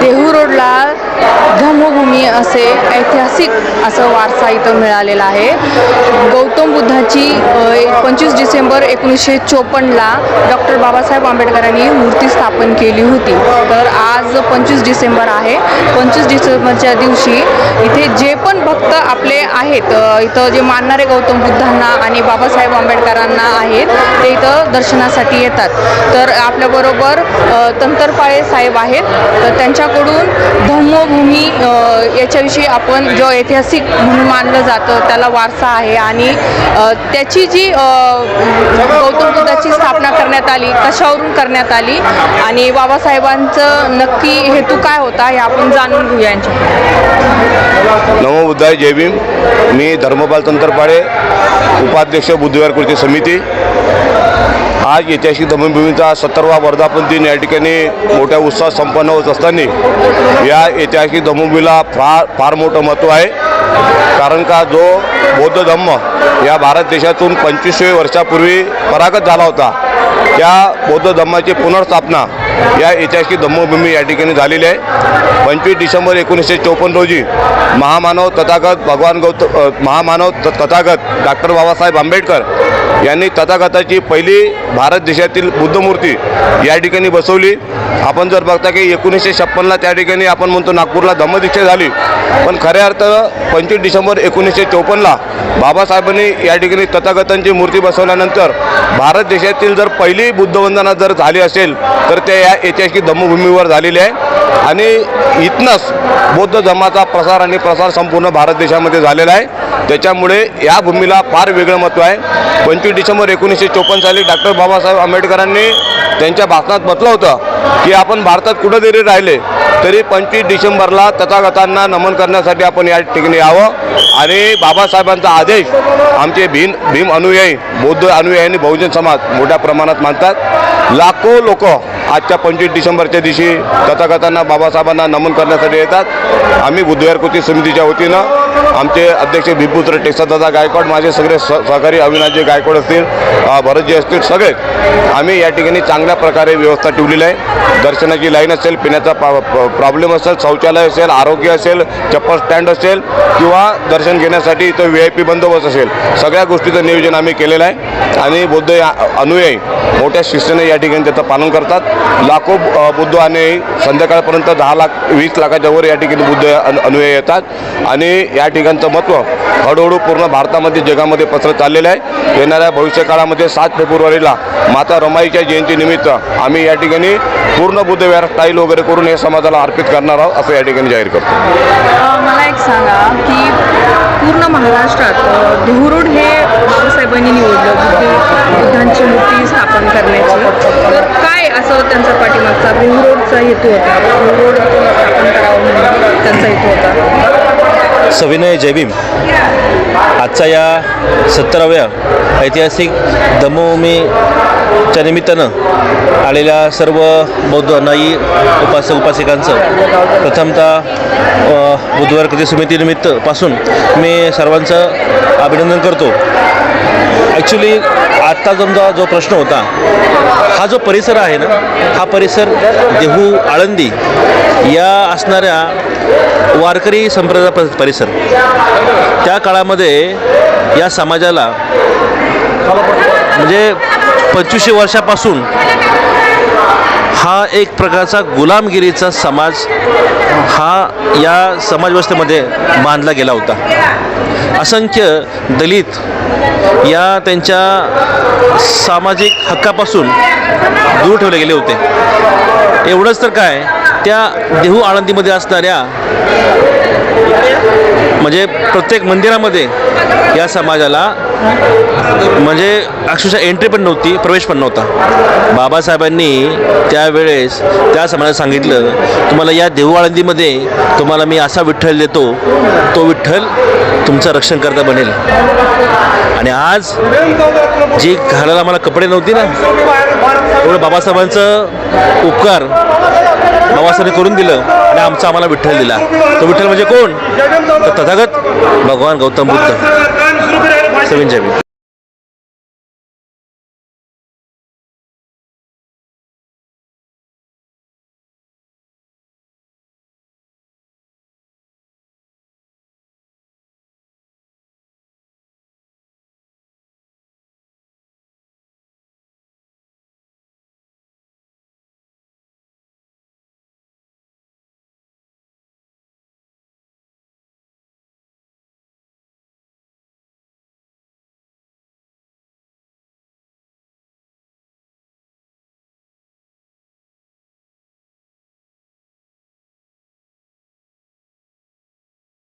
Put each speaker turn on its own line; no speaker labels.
देहू रोडला धम्मभूमी असे ऐतिहासिक असं वारसा इथं मिळालेला आहे. गौतम बुद्धाची पंचवीस डिसेंबर एकोणीसशे चोपन्नला डॉक्टर बाबासाहेब आंबेडकरांनी मूर्ती स्थापन केली होती. तर आज पंचवीस डिसेंबर आहे. पंचवीस डिसेंबरच्या दिवशी इथे जे पण भक्त आपले आहेत इथं जे मानणारे गौतम बुद्धांना आणि बाबासाहेब आंबेडकरांना आहेत ते इथं दर्शनासाठी येतात. तर आपल्याबरोबर तंतरपाळे साहेब आहेत. तर त्यांच्याकडून धम्मभूमी याच्याविषयी आपण जो ऐतिहासिक म्हणून मानलं जातं त्याला वारसा आहे. आणि त्याची जी गौतम बुद्धाची स्थापना करण्यात आली कशावरून करण्यात आली आणि बाबासाहेबांचं नक्की हेतू काय होता हे आपण जाणून घेऊया
नमो बुद्धाय जय भीम. मी धर्मपाल तंत्रपाडे उपाध्यक्ष बुद्धविहार कृती समिती. आज ऐतिहासिक दमनभूमीचा सत्तरवा वर्धापन दिन या ठिकाणी मोठ्या उत्साहात संपन्न होत असताना या ऐतिहासिक दमनभूमीला फार फार मोठं महत्त्व आहे. कारण का जो बौद्ध धम्म या भारत देशातून पंचवीसशे वर्षापूर्वी परागत झाला होता त्या बौद्ध धम्माची पुनर्स्थापना या ऐतिहासिक धम्मभूमी या ठिकाणी झालेली आहे. पंचवीस डिसेंबर एकोणीसशे चौपन्न रोजी महामानव तथागत भगवान गौतम महामानव त- तथागत डॉक्टर बाबासाहेब आंबेडकर यांनी तथागताची पहिली भारत देशातील बुद्धमूर्ती या ठिकाणी बसवली. आपण जर बघता की एकोणीसशे छप्पनला त्या ठिकाणी आपण म्हणतो नागपूरला धम्मदीक्षा झाली. पण खऱ्या अर्थ पंचवीस डिसेंबर एकोणीसशे चौपन्नला बाबासाहेबांनी या ठिकाणी तथागतांची मूर्ती बसवल्यानंतर भारत देशातील जर पहिली बुद्धवंदना जर झाली असेल तर ते या ऐतिहासिक धम्मभूमीवर झालेली आहे. आणि इथनंच बौद्ध धर्माचा प्रसार आणि प्रसार संपूर्ण भारत देशामध्ये झालेला आहे. त्याच्यामुळे या भूमीला फार वेगळं महत्त्व आहे. पंचवीस डिसेंबर एकोणीसशे चोपन्न साली डॉक्टर बाबासाहेब आंबेडकरांनी त्यांच्या भाषणात म्हटलं होतं की आपण भारतात कुठंतरी राहिले तरी पंचवीस डिसेंबरला तथागतांना नमन करण्यासाठी आपण या ठिकाणी यावं. आणि बाबासाहेबांचा आदेश आमचे भीम भीम अनुयायी बौद्ध अनुयायी बहुजन समाज मोठ्या प्रमाणात मानतात. लाखो लोक आजच्या पंचवीस डिसेंबरच्या दिवशी तथागतांना बाबासाहेबांना नमन करण्यासाठी येतात. आम्ही बुधवार कृती समितीच्या वतीनं आमचे अध्यक्ष भिपुत्र टेक्सादादा गायकवाड माझे सगळे स सहकारी अविनाशजी गायकवाड असतील भरतजी असतील सगळे आम्ही या ठिकाणी चांगल्या प्रकारे व्यवस्था ठेवलेली आहे. दर्शनाची लाईन असेल पिण्याचा प्रॉब्लेम असेल शौचालय असेल आरोग्य असेल चप्पल स्टँड असेल किंवा दर्शन घेण्यासाठी इथं व्ही आय पी बंदोबस्त असेल. सगळ्या गोष्टीचं नियोजन आम्ही केलेलं आहे. आणि बौद्ध अनुयायी मोठ्या शिस्तीने या ठिकाणी त्याचं पालन करतात. लाखो बुद्ध अनुयायी संध्याकाळपर्यंत दहा लाख वीस लाखाच्या वर या ठिकाणी बुद्ध अनुयायी येतात. आणि या ठिकाणचं महत्त्व हळूहळू पूर्ण भारतामध्ये जगामध्ये पसरत चाललेलं आहे. येणाऱ्या भविष्य काळामध्ये सात फेब्रुवारीला माता रमाईच्या जयंतीनिमित्त आम्ही या ठिकाणी पूर्ण बुद्धविहार स्टाईल वगैरे करून या समाजाला अर्पित करणार आहोत असं या ठिकाणी जाहीर करतो.
मला एक सांगा की पूर्ण महाराष्ट्रात अ, देहू रोड हे बाबासाहेबांनी निवडलं बुद्ध बुद्धांची मूर्ती स्थापन करण्याची. तर काय असं त्यांचा पाठीमागचा देहू रोडचा हेतू होता? देहू रोड स्थापन करावं म्हणून त्यांचा हेतू होता.
सविनय जयभीम आजच्या या सत्तराव्या ऐतिहासिक च्या निमित्तानं आलेल्या सर्व बौद्ध नाई उपासक उपासिकांचं प्रथमतः बुधवार कृती समितीनिमित्त पासून मी सर्वांचं अभिनंदन करतो. ॲक्च्युली आत्ता समजा जो प्रश्न होता हा जो परिसर आहे ना हा परिसर देहू आळंदी या असणाऱ्या वारकरी संप्रदाय परिसर. त्या काळामध्ये या समाजाला म्हणजे पंचवीसशे वर्षापासून हा एक प्रकारचा गुलामगिरीचा समाज हा या समाजव्यवस्थेमध्ये बांधला गेला होता. असंख्य दलित या त्यांच्या सामाजिक हक्कापासून दूर ठेवले गेले होते. एवढंच तर काय त्या देहू आळंदीमध्ये असणाऱ्या म्हणजे प्रत्येक मंदिरामध्ये या समाजाला म्हणजे अक्षरशः एंट्री पण नव्हती प्रवेश पण नव्हता. बाबासाहेबांनी त्यावेळेस त्या समाजाला सांगितलं तुम्हाला या देहू आळंदीमध्ये तुम्हाला मी असा विठ्ठल देतो तो विठ्ठल तुमचं रक्षण करता बनेल. आणि आज जी घालायला मला कपडे नव्हती ना एवढं बाबासाहेबांचं उपकार बाबासाहेबांनी करून दिलं आणि आमचा आम्हाला विठ्ठल दिला. तो विठ्ठल म्हणजे कोण? तर तथागत भगवान गौतम बुद्ध. सविन जय